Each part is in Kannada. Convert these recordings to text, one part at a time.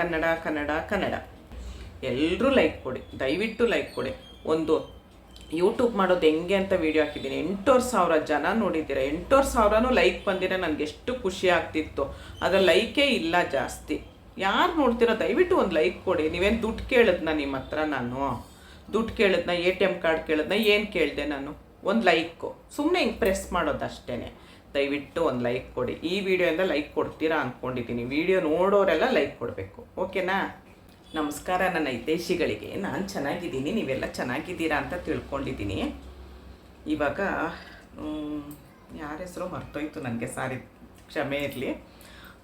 ಕನ್ನಡ ಕನ್ನಡ ಕನ್ನಡ. ಎಲ್ಲರೂ ಲೈಕ್ ಕೊಡಿ, ದಯವಿಟ್ಟು ಲೈಕ್ ಕೊಡಿ. ಒಂದು ಯೂಟ್ಯೂಬ್ ಮಾಡೋದು ಹೆಂಗೆ ಅಂತ ವಿಡಿಯೋ ಹಾಕಿದ್ದೀನಿ. ಎಂಟೂವರೆ ಸಾವಿರ ಜನ ನೋಡಿದ್ದೀರಾ? ಎಂಟೂವರೆ ಸಾವಿರನೂ ಲೈಕ್ ಬಂದಿರ ನನಗೆ ಎಷ್ಟು ಖುಷಿ ಆಗ್ತಿತ್ತು. ಅದರ ಲೈಕೇ ಇಲ್ಲ ಜಾಸ್ತಿ. ಯಾರು ನೋಡ್ತೀರೋ? ದಯವಿಟ್ಟು ಒಂದು ಲೈಕ್ ಕೊಡಿ. ನೀವೇನು ದುಡ್ಡು ಕೇಳಿದ್ನ ನಿಮ್ಮ ಹತ್ರ ನಾನು? ದುಡ್ಡು ಕೇಳಿದ್ನ? ಎ ಟಿ ಎಂ ಕಾರ್ಡ್ ಕೇಳಿದ್ನ? ಏನು ಕೇಳಿದೆ ನಾನು? ಒಂದು ಲೈಕು ಸುಮ್ಮನೆ ಹಿಂಗೆ ಪ್ರೆಸ್ ಮಾಡೋದು ಅಷ್ಟೇ ದಯವಿಟ್ಟು ಒಂದು ಲೈಕ್ ಕೊಡಿ. ಈ ವಿಡಿಯೋಯಿಂದ ಲೈಕ್ ಕೊಡ್ತೀರಾ ಅಂದ್ಕೊಂಡಿದ್ದೀನಿ ವಿಡಿಯೋ ನೋಡೋರೆಲ್ಲ ಲೈಕ್ ಕೊಡಬೇಕು. ಓಕೆನಾ ನಮಸ್ಕಾರ, ನನ್ನ ಹಿತೈಷಿಗಳಿಗೆ. ನಾನು ಚೆನ್ನಾಗಿದ್ದೀನಿ. ನೀವೆಲ್ಲ ಚೆನ್ನಾಗಿದ್ದೀರಾ ಅಂತ ತಿಳ್ಕೊಂಡಿದ್ದೀನಿ. ಇವಾಗ ಯಾರ ಹೆಸರು ಮರ್ತೋಯ್ತು ನನಗೆ ಸಾರಿ, ಕ್ಷಮೆ ಇರಲಿ.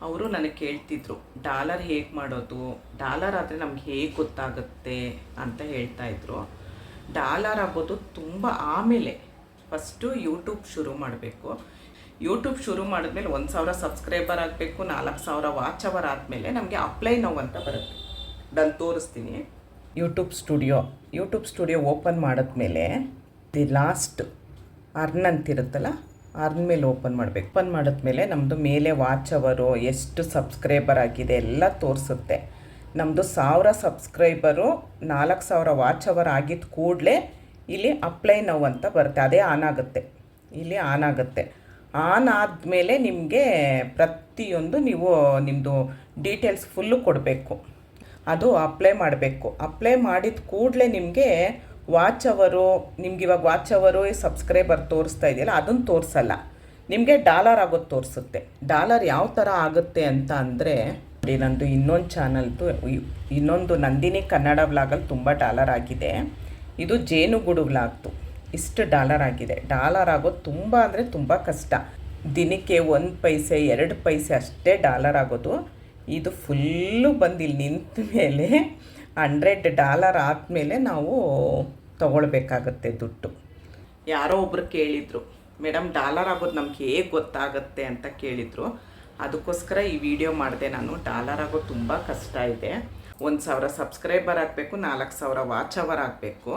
ಅವರು ನನಗೆ ಕೇಳ್ತಿದ್ರು, ಡಾಲರ್ ಹೇಗೆ ಮಾಡೋದು? ಡಾಲರ್ ಆದರೆ ನಮ್ಗೆ ಹೇಗೆ ಗೊತ್ತಾಗುತ್ತೆ? ಅಂತ ಹೇಳ್ತಾ ಇದ್ರು. ಡಾಲರ್ ಆಗೋದು ತುಂಬ ಆಮೇಲೆ. ಫಸ್ಟು ಯೂಟ್ಯೂಬ್ ಶುರು ಮಾಡಬೇಕು. ಯೂಟ್ಯೂಬ್ ಶುರು ಮಾಡಿದ್ಮೇಲೆ ಒಂದು ಸಾವಿರ ಸಬ್ಸ್ಕ್ರೈಬರ್ ಆಗಬೇಕು, ನಾಲ್ಕು ಸಾವಿರ ವಾಚ್ ಅವರ್ ಆದಮೇಲೆ ನಮಗೆ ಅಪ್ಲೈ ನೋವು ಅಂತ ಬರುತ್ತೆ. ನಾನು ತೋರಿಸ್ತೀನಿ. YouTube studio YouTube studio open ಮಾಡಿದ್ಮೇಲೆ ದಿ ಲಾಸ್ಟ್ ಅರ್ನ್ ಅಂತಿರುತ್ತಲ್ಲ ಅರ್ನ್ ಮೇಲೆ ಓಪನ್ ಮಾಡಬೇಕು. ಓಪನ್ ಮಾಡಿದ್ಮೇಲೆ ನಮ್ಮದು ಮೇಲೆ ವಾಚ್ ಅವರು ಎಷ್ಟು ಸಬ್ಸ್ಕ್ರೈಬರ್ ಆಗಿದೆ ಎಲ್ಲ ತೋರಿಸುತ್ತೆ. ನಮ್ಮದು ಸಾವಿರ ಸಬ್ಸ್ಕ್ರೈಬರು ನಾಲ್ಕು ಸಾವಿರ ವಾಚ್ ಅವರ್ ಆಗಿದ್ದ ಕೂಡಲೇ ಇಲ್ಲಿ ಅಪ್ಲೈ ನೋವು ಅಂತ ಬರುತ್ತೆ. ಅದೇ ಆನ್ ಆಗುತ್ತೆ. ಇಲ್ಲಿ ಆನ್ ಆಗುತ್ತೆ. ಆನ್ ಆದಮೇಲೆ ನಿಮಗೆ ಪ್ರತಿಯೊಂದು ನೀವು ನಿಮ್ಮದು ಡೀಟೇಲ್ಸ್ ಫುಲ್ಲು ಕೊಡಬೇಕು. ಅದು ಅಪ್ಲೈ ಮಾಡಬೇಕು. ಅಪ್ಲೈ ಮಾಡಿದ ಕೂಡಲೇ ನಿಮಗೆ ವಾಚ್ ಅವರು, ನಿಮ್ಗೆ ಇವಾಗ ವಾಚ್ ಅವರು ಸಬ್ಸ್ಕ್ರೈಬರ್ ತೋರಿಸ್ತಾ ಇದೆಯಲ್ಲ ಅದನ್ನು ತೋರಿಸಲ್ಲ. ನಿಮಗೆ ಡಾಲರ್ ಆಗೋದು ತೋರಿಸುತ್ತೆ. ಡಾಲರ್ ಯಾವ ಥರ ಆಗುತ್ತೆ ಅಂತ ಅಂದರೆ ನಂದು ಇನ್ನೊಂದು ಚಾನಲ್ದು ಇನ್ನೊಂದು ನಂದಿನಿ ಕನ್ನಡ ವ್ಲಾಗಲ್ಲಿ ತುಂಬ ಡಾಲರ್ ಆಗಿದೆ. ಇದು ಜೇನುಗೂಡು ವ್ಲಾಗ್ದು ಇಷ್ಟು ಡಾಲರ್ ಆಗಿದೆ. ಡಾಲರ್ ಆಗೋದು ತುಂಬ ಅಂದರೆ ತುಂಬ ಕಷ್ಟ. ದಿನಕ್ಕೆ ಒಂದು ಪೈಸೆ, ಎರಡು ಪೈಸೆ ಅಷ್ಟೇ ಡಾಲರ್ ಆಗೋದು. ಇದು ಫುಲ್ಲು ಬಂದು ಇಲ್ಲಿ ನಿಂತ ಮೇಲೆ ಹಂಡ್ರೆಡ್ ಡಾಲರ್ ಆದಮೇಲೆ ನಾವು ತಗೊಳ್ಬೇಕಾಗತ್ತೆ ದುಡ್ಡು. ಯಾರೋ ಒಬ್ಬರು ಕೇಳಿದರು, ಮೇಡಮ್, ಡಾಲರ್ ಆಗೋದು ನಮ್ಗೆ ಹೇಗೆ ಗೊತ್ತಾಗುತ್ತೆ? ಅಂತ ಕೇಳಿದರು. ಅದಕ್ಕೋಸ್ಕರ ಈ ವಿಡಿಯೋ ಮಾಡಿದೆ ನಾನು. ಡಾಲರ್ ಆಗೋದು ತುಂಬ ಕಷ್ಟ ಇದೆ. ಒಂದು ಸಾವಿರ ಸಬ್ಸ್ಕ್ರೈಬರ್ ಆಗಬೇಕು, ನಾಲ್ಕು ಸಾವಿರ ವಾಚ್ ಅವರ್ ಆಗಬೇಕು.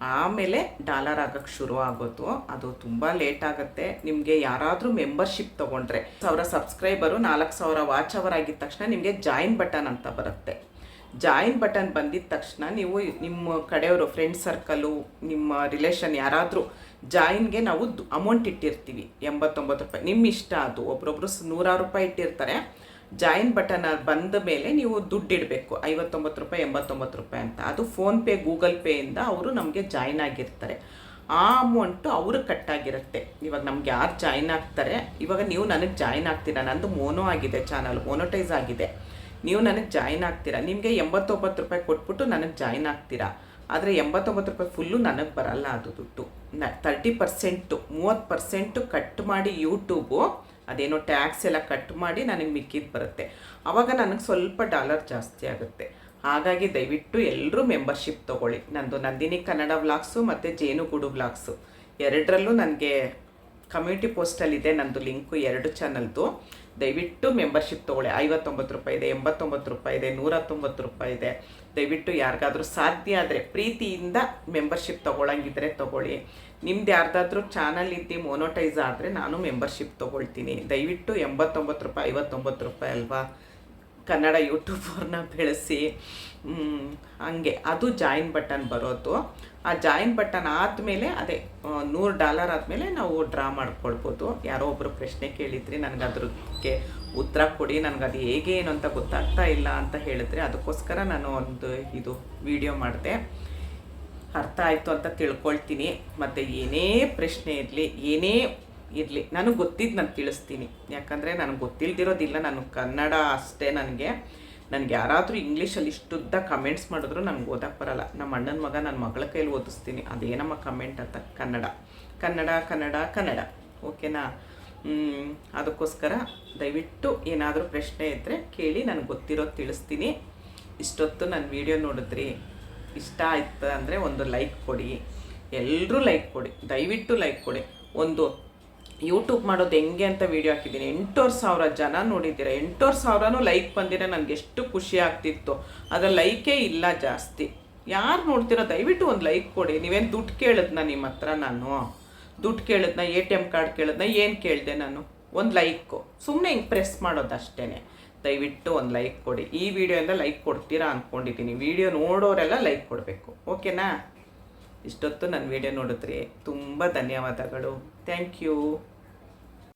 ಆಮೇಲೆ ಡಾಲರ್ ಆಗಕ್ಕೆ ಶುರು ಆಗೋದು. ಅದು ತುಂಬ ಲೇಟ್ ಆಗುತ್ತೆ. ನಿಮಗೆ ಯಾರಾದರೂ ಮೆಂಬರ್ಶಿಪ್ ತೊಗೊಂಡ್ರೆ, ಸಾವಿರ ಸಬ್ಸ್ಕ್ರೈಬರು, ನಾಲ್ಕು ಸಾವಿರ ವಾಚ್ ಅವರ್ ಆಗಿದ ತಕ್ಷಣ ನಿಮಗೆ ಜಾಯಿನ್ ಬಟನ್ ಅಂತ ಬರುತ್ತೆ. ಜಾಯಿನ್ ಬಟನ್ ಬಂದಿದ ತಕ್ಷಣ ನೀವು ನಿಮ್ಮ ಕಡೆಯವರು, ಫ್ರೆಂಡ್ ಸರ್ಕಲು, ನಿಮ್ಮ ರಿಲೇಷನ್ ಯಾರಾದರೂ ಜಾಯಿನ್ಗೆ ನಾವು ಅಮೌಂಟ್ ಇಟ್ಟಿರ್ತೀವಿ. ಎಂಬತ್ತೊಂಬತ್ತು ರೂಪಾಯಿ. ನಿಮ್ಮ ಇಷ್ಟ ಅದು. ಒಬ್ರೊಬ್ರು ನೂರಾರು ರೂಪಾಯಿ ಇಟ್ಟಿರ್ತಾರೆ. ಜಾಯಿನ್ ಬಟನ್ ಬಂದ ಮೇಲೆ ನೀವು ದುಡ್ಡು ಇಡಬೇಕು. ಐವತ್ತೊಂಬತ್ತು ರೂಪಾಯಿ, ಎಂಬತ್ತೊಂಬತ್ತು ರೂಪಾಯಿ ಅಂತ. ಅದು ಫೋನ್ಪೇ ಗೂಗಲ್ ಪೇಯಿಂದ ಅವರು ನಮಗೆ ಜಾಯಿನ್ ಆಗಿರ್ತಾರೆ. ಆ ಅಮೌಂಟು ಅವ್ರಿಗೆ ಕಟ್ಟಾಗಿರುತ್ತೆ ಇವಾಗ ನಮ್ಗೆ ಯಾರು ಜಾಯಿನ್ ಆಗ್ತಾರೆ? ಇವಾಗ ನೀವು ನನಗೆ ಜಾಯಿನ್ ಆಗ್ತೀರಾ? ನಂದು ಮೋನೋ ಆಗಿದೆ ಚಾನಲ್, ಮೋನೋಟೈಸ್ ಆಗಿದೆ. ನೀವು ನನಗೆ ಜಾಯಿನ್ ಆಗ್ತೀರಾ? ನಿಮಗೆ ಎಂಬತ್ತೊಂಬತ್ತು ರೂಪಾಯಿ ಕೊಟ್ಬಿಟ್ಟು ನನಗೆ ಜಾಯಿನ್ ಆಗ್ತೀರಾ? ಆದರೆ ಎಂಬತ್ತೊಂಬತ್ತು ರೂಪಾಯಿ ಫುಲ್ಲು ನನಗೆ ಬರಲ್ಲ ಅದು ದುಡ್ಡು. ನ ತರ್ಟಿ ಪರ್ಸೆಂಟು ಮೂವತ್ತು ಪರ್ಸೆಂಟು ಕಟ್ ಮಾಡಿ ಯೂಟ್ಯೂಬು ಅದೇನೋ ಟ್ಯಾಕ್ಸ್ ಎಲ್ಲ ಕಟ್ ಮಾಡಿ ನನಗೆ ಮಿಕ್ಕಿದ್ದು ಬರುತ್ತೆ. ಆವಾಗ ನನಗೆ ಸ್ವಲ್ಪ ಡಾಲರ್ ಜಾಸ್ತಿ ಆಗುತ್ತೆ. ಹಾಗಾಗಿ ದಯವಿಟ್ಟು ಎಲ್ಲರೂ ಮೆಂಬರ್ಶಿಪ್ ತೊಗೊಳ್ಳಿ. ನಂದು ನಂದಿನಿ ಕನ್ನಡ ವ್ಲಾಗ್ಸು ಮತ್ತು ಜೇನುಗೂಡು ವ್ಲಾಗ್ಸು ಎರಡರಲ್ಲೂ ನನಗೆ ಕಮ್ಯುನಿಟಿ ಪೋಸ್ಟಲ್ಲಿದೆ ನಂದು ಲಿಂಕು ಎರಡು ಚಾನಲ್ದು. ದಯವಿಟ್ಟು ಮೆಂಬರ್ಶಿಪ್ ತೊಗೊಳ್ಳಿ. ಐವತ್ತೊಂಬತ್ತು ರೂಪಾಯಿ ಇದೆ, ಎಂಬತ್ತೊಂಬತ್ತು ರೂಪಾಯಿ ಇದೆ ನೂರ ತೊಂಬತ್ತು ರೂಪಾಯಿ ಇದೆ. ದಯವಿಟ್ಟು ಯಾರಿಗಾದರೂ ಸಾಧ್ಯ ಆದರೆ, ಪ್ರೀತಿಯಿಂದ ಮೆಂಬರ್ಶಿಪ್ ತೊಗೊಳಂಗಿದ್ರೆ ತೊಗೊಳ್ಳಿ. ನಿಮ್ದು ಯಾರ್ದಾದ್ರೂ ಚಾನಲ್ ಇದ್ದು ಮೋನೋಟೈಸ್ ಆದರೆ ನಾನು ಮೆಂಬರ್ಶಿಪ್ ತೊಗೊಳ್ತೀನಿ. ದಯವಿಟ್ಟು ಎಂಬತ್ತೊಂಬತ್ತು ರೂಪಾಯಿ, ಐವತ್ತೊಂಬತ್ತು ರೂಪಾಯಿ ಅಲ್ವಾ? ಕನ್ನಡ ಯೂಟ್ಯೂಬರ್ನ ಬೆಳೆಸಿ ಹಂಗೆ. ಅದು ಜಾಯಿನ್ ಬಟನ್ ಬರೋದು. ಆ ಜಾಯಿನ್ ಬಟನ್ ಆದಮೇಲೆ ಅದೇ ನೂರು ಡಾಲರ್ ಆದಮೇಲೆ ನಾವು ಡ್ರಾ ಮಾಡ್ಕೊಳ್ಬೋದು. ಯಾರೋ ಒಬ್ಬರು ಪ್ರಶ್ನೆ ಕೇಳಿದ್ರಿ ನನಗೆ ಅದ್ರಕ್ಕೆ ಉತ್ತರ ಕೊಡಿ ನನಗೆ ಅದು ಹೇಗೆ ಏನು ಅಂತ ಗೊತ್ತಾಗ್ತಾ ಇಲ್ಲ ಅಂತ ಹೇಳಿದ್ರೆ ಅದಕ್ಕೋಸ್ಕರ ನಾನು ಒಂದು ಇದು ವಿಡಿಯೋ ಮಾಡಿದೆ. ಅರ್ಥ ಆಯಿತು ಅಂತ ತಿಳ್ಕೊಳ್ತೀನಿ. ಮತ್ತು ಏನೇ ಪ್ರಶ್ನೆ ಇರಲಿ, ಏನೇ ಇರಲಿ. ನನಗೆ ಗೊತ್ತಿದ್ದು ನಾನು ತಿಳಿಸ್ತೀನಿ. ಯಾಕಂದರೆ ನನಗೆ ಗೊತ್ತಿಲ್ದಿರೋದಿಲ್ಲ ನಾನು ಕನ್ನಡ ಅಷ್ಟೇ ನನಗೆ. ನನಗೆ ಯಾರಾದರೂ ಇಂಗ್ಲೀಷಲ್ಲಿ ಇಷ್ಟುದ್ದ ಕಮೆಂಟ್ಸ್ ಮಾಡಿದ್ರು ನನಗೆ ಓದಕ್ಕೆ ಬರಲ್ಲ. ನಮ್ಮ ಅಣ್ಣನ ಮಗ ನನ್ನ ಮಗಳ ಕೈಲಿ ಓದಿಸ್ತೀನಿ. ಅದೇನಮ್ಮ ಕಮೆಂಟ್ ಅಂತ? ಕನ್ನಡ. ಕನ್ನಡ ಕನ್ನಡ ಕನ್ನಡ. ಓಕೆನಾ? ಅದಕ್ಕೋಸ್ಕರ ದಯವಿಟ್ಟು ಏನಾದರೂ ಪ್ರಶ್ನೆ ಇದ್ದರೆ ಕೇಳಿ ನನಗೆ ಗೊತ್ತಿರೋದು ತಿಳಿಸ್ತೀನಿ. ಇಷ್ಟೊತ್ತು ನನ್ನ ವಿಡಿಯೋ ನೋಡಿದ್ರಿ. ಇಷ್ಟ ಆಯ್ತು ಅಂದರೆ ಒಂದು ಲೈಕ್ ಕೊಡಿ. ಎಲ್ಲರೂ ಲೈಕ್ ಕೊಡಿ. ದಯವಿಟ್ಟು ಲೈಕ್ ಕೊಡಿ. ಒಂದು ಯೂಟ್ಯೂಬ್ ಮಾಡೋದು ಹೆಂಗೆ ಅಂತ ವಿಡಿಯೋ ಹಾಕಿದ್ದೀನಿ. ಎಂಟೂವರೆ ಸಾವಿರ ಜನ ನೋಡಿದ್ದೀರ? ಎಂಟೂವರೆ ಸಾವಿರನೂ ಲೈಕ್ ಬಂದಿರ ನನಗೆ ಎಷ್ಟು ಖುಷಿ ಆಗ್ತಿತ್ತು. ಅದರ ಲೈಕೇ ಇಲ್ಲ ಜಾಸ್ತಿ. ಯಾರು ನೋಡ್ತೀರೋ? ದಯವಿಟ್ಟು ಒಂದು ಲೈಕ್ ಕೊಡಿ. ನೀವೇನು ದುಡ್ಡು ಕೇಳಿದ್ನ ನಿಮ್ಮ ಹತ್ರ ನಾನು? ದುಡ್ಡು ಕೇಳಿದ್ನ? ಎ ಟಿ ಎಂ ಕಾರ್ಡ್ ಕೇಳಿದ್ನ? ಏನು ಕೇಳಿದೆ ನಾನು? ಒಂದು ಲೈಕು ಸುಮ್ಮನೆ ಹಿಂಗೆ ಪ್ರೆಸ್ ಮಾಡೋದು ಅಷ್ಟೇ ದಯವಿಟ್ಟು ಒಂದು ಲೈಕ್ ಕೊಡಿ. ಈ ವಿಡಿಯೋಯಿಂದ ಲೈಕ್ ಕೊಡ್ತೀರಾ ಅಂದ್ಕೊಂಡಿದ್ದೀನಿ ವಿಡಿಯೋ ನೋಡೋರೆಲ್ಲ ಲೈಕ್ ಕೊಡಬೇಕು. ಓಕೆನಾ ಇಷ್ಟೊತ್ತು ನನ್ನ ವಿಡಿಯೋ ನೋಡಿದ್ರಿ ತುಂಬ ಧನ್ಯವಾದಗಳು. Thank you